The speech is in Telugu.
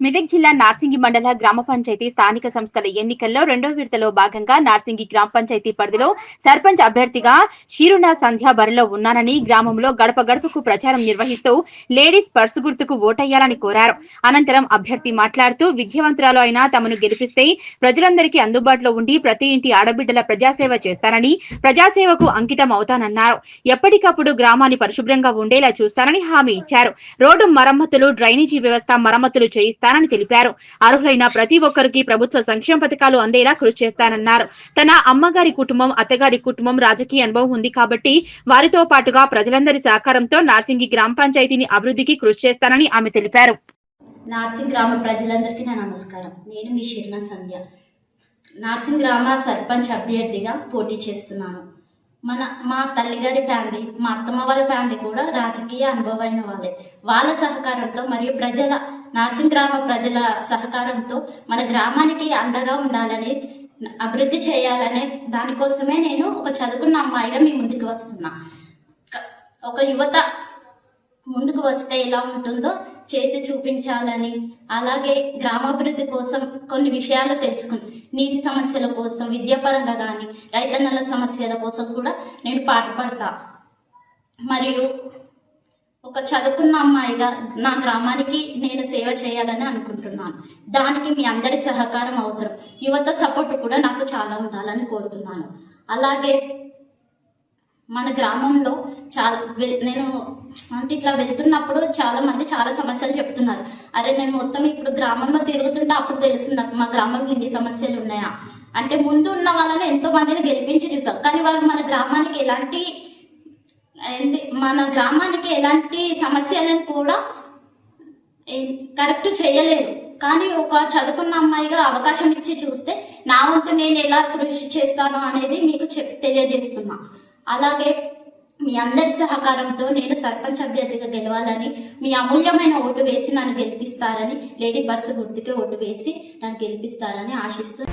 మెదక్ జిల్లా నార్సింగి మండల గ్రామ పంచాయతీ స్థానిక సంస్థల ఎన్నికల్లో రెండో విడతలో భాగంగా నార్సింగి గ్రామ పంచాయతీ పరిధిలో సర్పంచ్ అభ్యర్థిగా షీరున సంధ్యా బరిలో ఉన్నానని గ్రామంలో గడప గడపకు ప్రచారం నిర్వహిస్తూ లేడీస్ పర్సు గుర్తుకు ఓటయ్యాలని కోరారు. అనంతరం అభ్యర్థి మాట్లాడుతూ విద్యావంతురాలు అయినా తమను గెలిపిస్తే ప్రజలందరికీ అందుబాటులో ఉండి ప్రతి ఇంటి ఆడబిడ్డల ప్రజాసేవ చేస్తానని ప్రజాసేవకు అంకితం అవుతానన్నారు. ఎప్పటికప్పుడు గ్రామాన్ని పరిశుభ్రంగా ఉండేలా చూస్తానని హామీ ఇచ్చారు. రోడ్డు మరమ్మతులు డ్రైనేజీ వ్యవస్థ మరమ్మతులు చేస్తానని తెలిపారు. అర్హులైన ప్రతి ఒక్కరికి ప్రభుత్వ సంక్షేమ పథకాలు అందేలా కృషి చేస్తానన్నారు. తన అమ్మగారి కుటుంబం అత్తగారి కుటుంబం రాజకీయ అనుభవం ఉంది కాబట్టి వారితో పాటుగా ప్రజలందరి సహకారంతో నార్సింగి గ్రామ పంచాయతీని అభివృద్ధికి కృషి చేస్తానని ఆమె తెలిపారు. నార్సింగ్ గ్రామ ప్రజలందరికీ నా నమస్కారం. నేను మీ శిరణ సంధ్య. నార్సింగ్ గ్రామ సర్పంచ్ అభ్యర్థిగా పోటీ చేస్తున్నాను. మన మా తల్లిగారి ఫ్యామిలీ మా అత్తమ్మ వాళ్ళ ఫ్యామిలీ కూడా రాజకీయ అనుభవమైన వాళ్ళే. వాళ్ళ సహకారంతో మరియు ప్రజల నార్సింగ్ గ్రామ ప్రజల సహకారంతో మన గ్రామానికి అండగా ఉండాలని అభివృద్ధి చేయాలనే దానికోసమే నేను ఒక చదువుకున్న అమ్మాయిగా మీ ముందుకు వస్తున్నా. ఒక యువత ముందుకు వస్తే ఎలా ఉంటుందో చేసి చూపించాలని. అలాగే గ్రామాభివృద్ధి కోసం కొన్ని విషయాలు తెలుసుకుని నీటి సమస్యల కోసం విద్యాపరంగా కానీ రైతన్నల సమస్యల కోసం కూడా నేను పాటుపడతా మరియు ఒక చదువుకున్న అమ్మాయిగా నా గ్రామానికి నేను సేవ చేయాలని అనుకుంటున్నాను. దానికి మీ అందరి సహకారం అవసరం. యువత సపోర్ట్ కూడా నాకు చాలా ఉండాలని కోరుతున్నాను. అలాగే మన గ్రామంలో చాలా వె- నేను అంటే ఇట్లా వెళ్తున్నప్పుడు చాలా మంది చాలా సమస్యలు చెప్తున్నారు. అరే నేను మొత్తం ఇప్పుడు గ్రామంలో తిరుగుతుంటే అప్పుడు తెలుస్తుంది నాకు మా గ్రామంలో ఇన్ని సమస్యలు ఉన్నాయా? అంటే ముందు ఉన్న వాళ్ళని ఎంతో మందిని గెలిపించి చూసాం. కానీ వాళ్ళు మన గ్రామానికి ఎలాంటి మన గ్రామానికి ఎలాంటి సమస్యలను కూడా కరెక్ట్ చేయలేరు కానీ ఒక చదువుకున్న అమ్మాయిగా అవకాశం ఇచ్చి చూస్తే నా వంతు నేను ఎలా కృషి చేస్తాను అనేది మీకు చెప్ తెలియజేస్తున్నా. అలాగే మీ అందరి సహకారంతో నేను సర్పంచ్ అభ్యర్థిగా గెలవాలని మీ అమూల్యమైన ఓటు వేసి నన్ను గెలిపిస్తారని లేడీ బర్స్ గుర్తుకే ఓటు వేసి నన్ను గెలిపిస్తారని ఆశిస్తూ